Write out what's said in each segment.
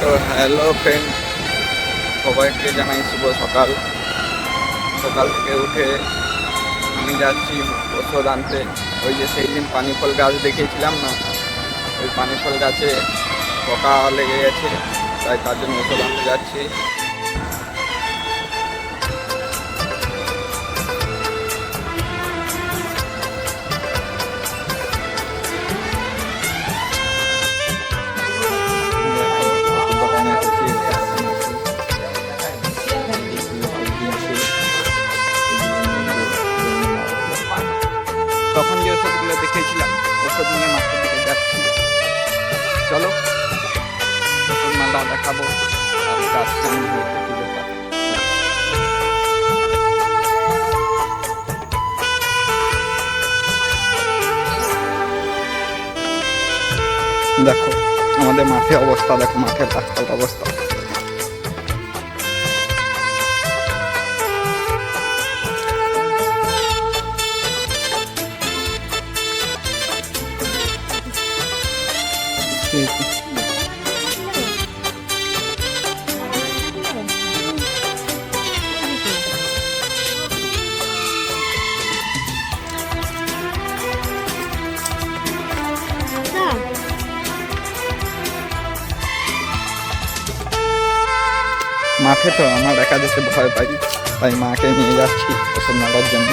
তো hello friend সবাইকে জানাই শুভ সকাল। সকাল থেকে উঠে আমি যাচ্ছি ওষুধ আনতে। ওই যে সেই দিন পানি ফল গাছ দেখিয়েছিলাম না, ওই পানি ফল গাছে পোকা লেগে গেছে, তাই তার জন্য ওষুধ আনতে যাচ্ছি। চলো। মালটা দেখাবো। দেখো আমাদের মাঠে অবস্থা দেখো মাঠের রাস্তার অবস্থা। মাঠে তো আমার একা যেতে ভয় পাই তাই মাকে নিয়ে যাচ্ছি ওষুধ মারার জন্য।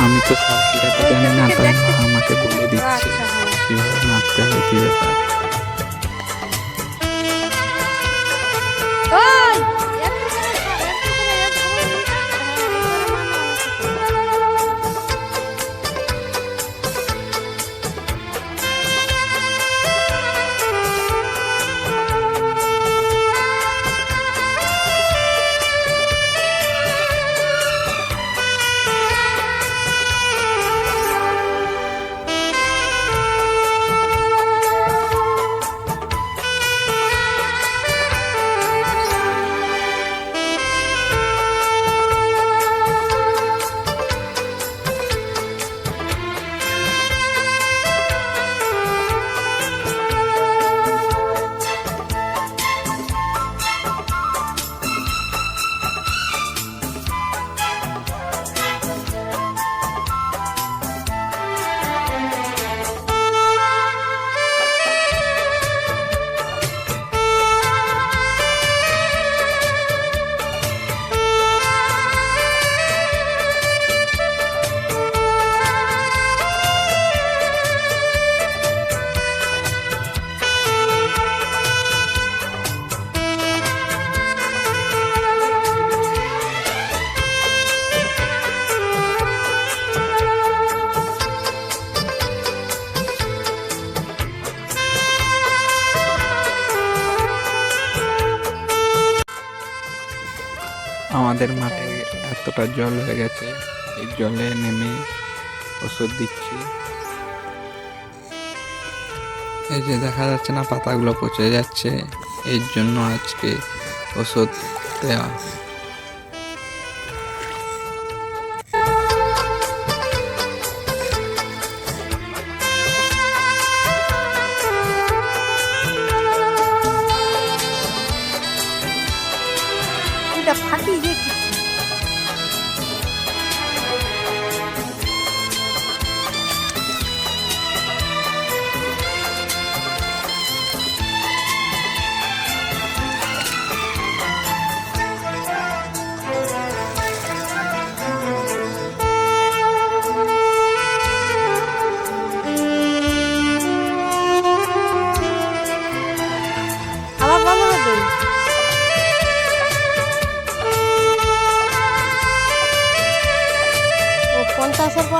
আমি তো সার্কিটাকে জানি না তাই মা আমাকে বলে দিচ্ছে কীভাবে নাচতে হবে কি ব্যাপার আমাদের মাঠে এতটা জল হয়ে গেছে, এই জলে নেমে ওষুধ দিচ্ছি। এই যে দেখা যাচ্ছে না, পাতাগুলো পচে যাচ্ছে, এর জন্য আজকে ওষুধ দেওয়া।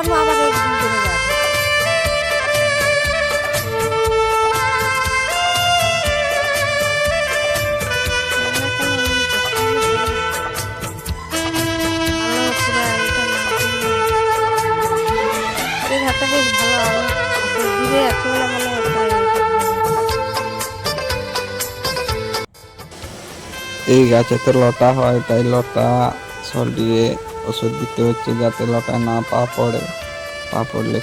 পঞ্চাশের পর না আবার এক দুই করে যাবে এই ঘাটটা বেশ ভালো আলো দূরে আছে বলে মনে হচ্ছে এই গাছে তো লতা হয়, তাই লতা সরিয়ে ওষুধ দিতে হচ্ছে যাতে লতা না পা পড়ে। পা পড়লে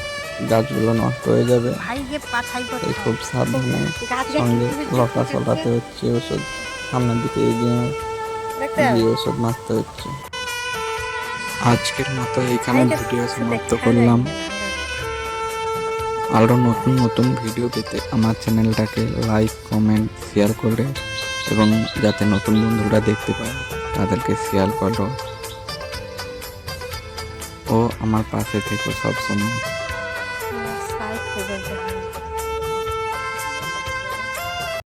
গাছগুলো নষ্ট হয়ে যাবে। তাই খুব সাবধানে সঙ্গে লতা চলাতে হচ্ছে ওষুধ সামনের দিকে এগিয়ে গিয়ে ওষুধ মারতে হচ্ছে। আজকের মতো এইখানে ভিডিও সমাপ্ত করলাম। আরও নতুন নতুন ভিডিও পেতে আমার চ্যানেলটাকে লাইক কমেন্ট শেয়ার করে এবং যাতে নতুন বন্ধুরা দেখতে পায় তাদেরকে শেয়ার করো। ও আমার পাশে থেকো সবসময়